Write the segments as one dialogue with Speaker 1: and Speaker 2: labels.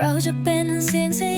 Speaker 1: เราจะเป็นเสียงสย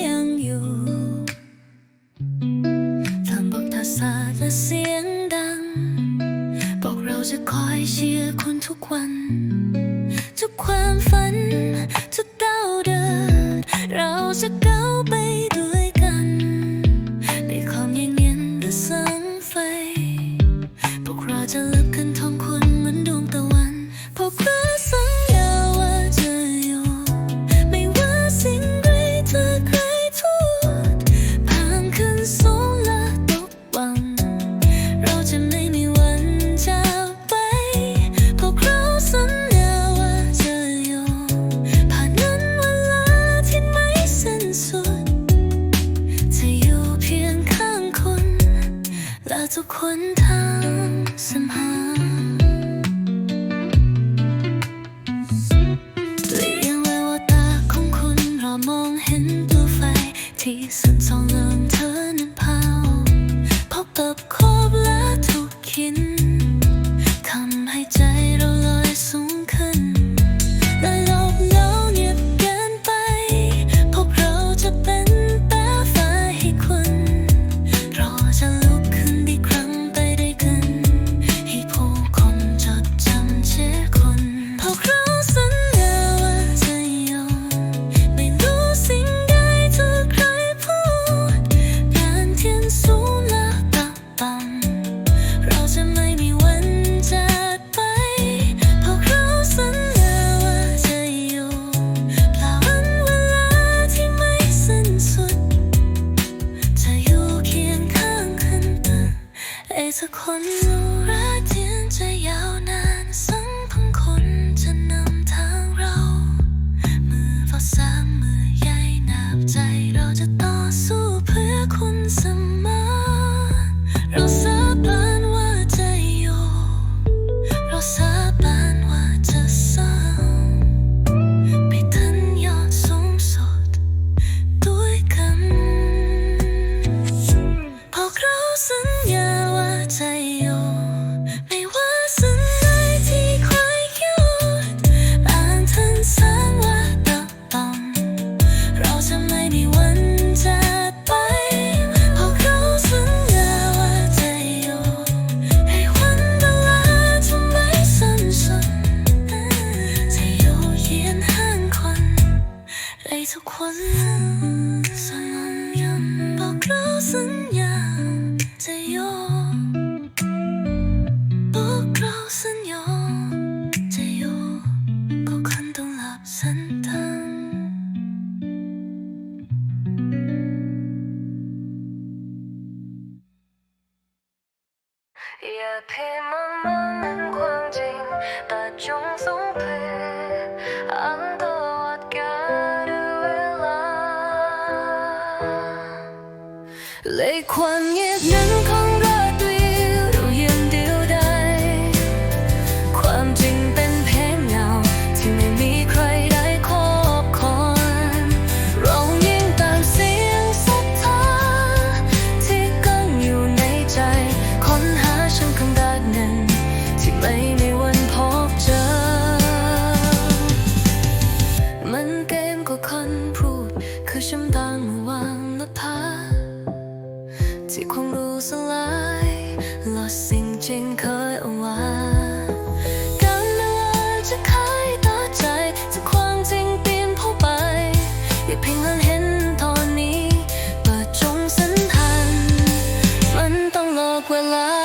Speaker 1: alive.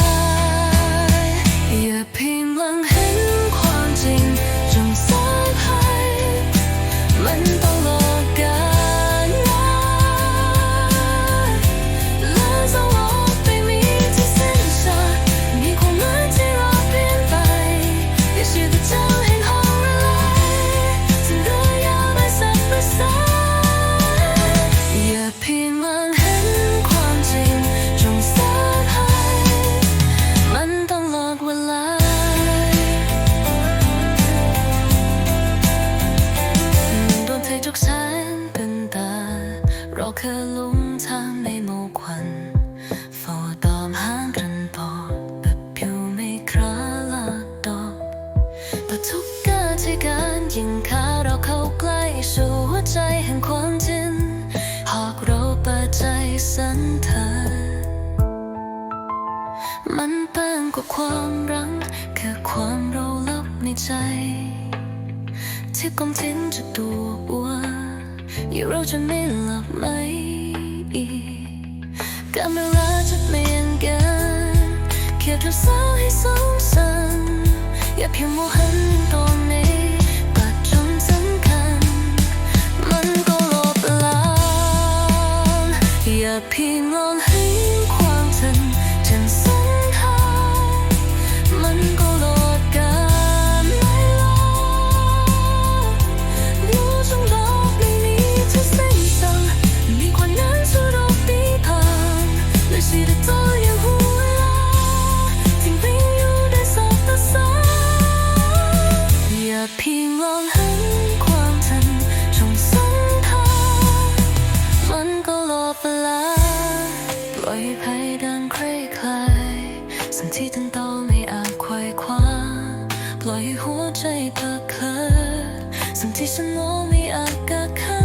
Speaker 1: 可弄他眉目宽，佛道汉人多，不飘没克拉多，不ทุกกาที่การยิงขาเราเข้าใกล้สู่หัใจแห่งความจริงหากเราเปิดใจสัน
Speaker 2: เธอ มันเป็นกว่าความรักคือความเราลับในใจ ที่กำทิ้งจตัวอ้ว อยู่เราจะไม่หลับไหมอีกการเวลาจะเปลี่ยนกันเก็
Speaker 1: บเธอสาวให้สงสารอย่าเพียงโมหันตอน หัวใจเธอเคยสิ่งที่ฉันมองไมี
Speaker 2: อา
Speaker 1: กาศ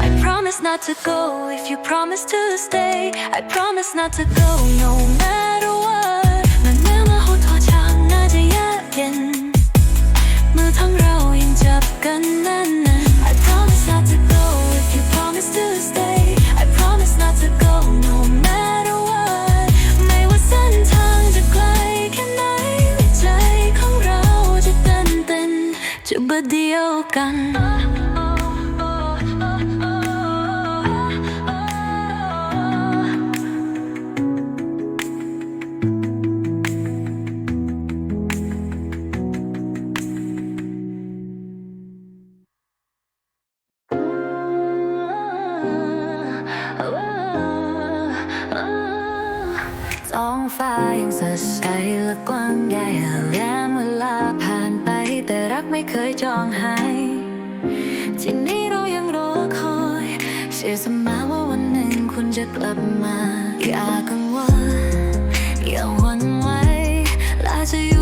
Speaker 1: I promise not to go if you promise to stay. I promise not to go no more ท้องฟ้ายังสดใสและกว้างใหญ่แย้มเวลาผ่านไป แต่รักไม่เคยจองหายที่นี้เรายังรอคอยเชื่อเสมอว่าวันหนึ่งคุณจะกลับมา อย่ากังวลอย่าหวั่นไหวและจะอยู่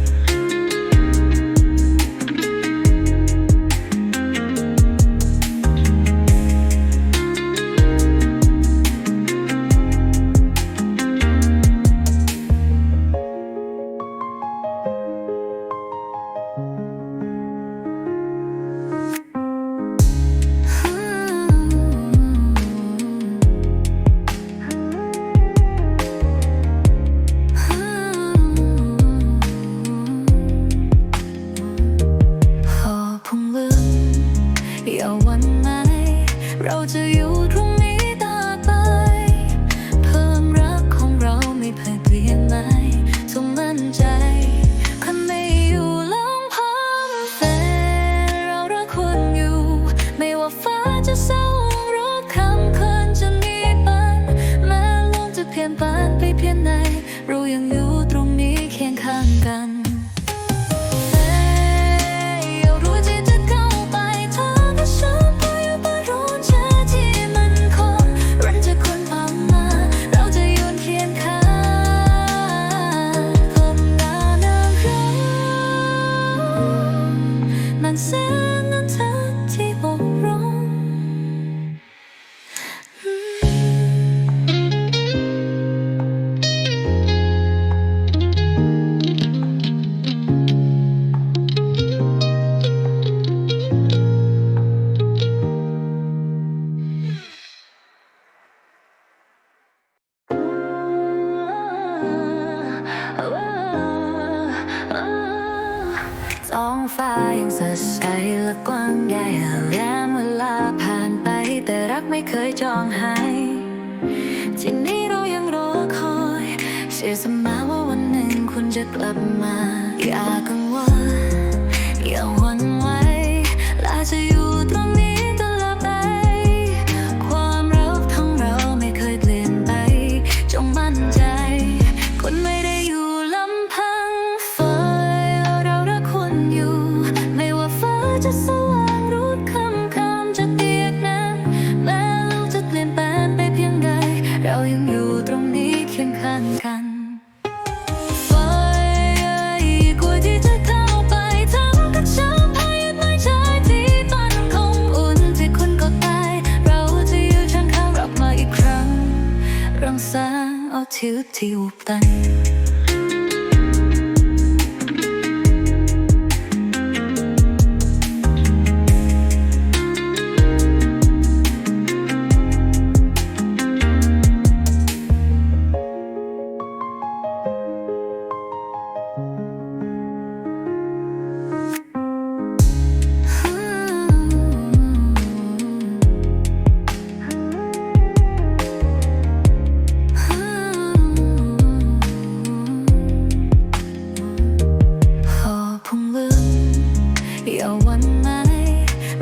Speaker 1: กไม่เคยจองหายที่นี้เรายังรอคอยเชื่อเสมอว่าวันหนึ่งคุณจะกลับมาอย่ากังวล
Speaker 2: ที่ที่อุบตัน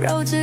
Speaker 2: 幼稚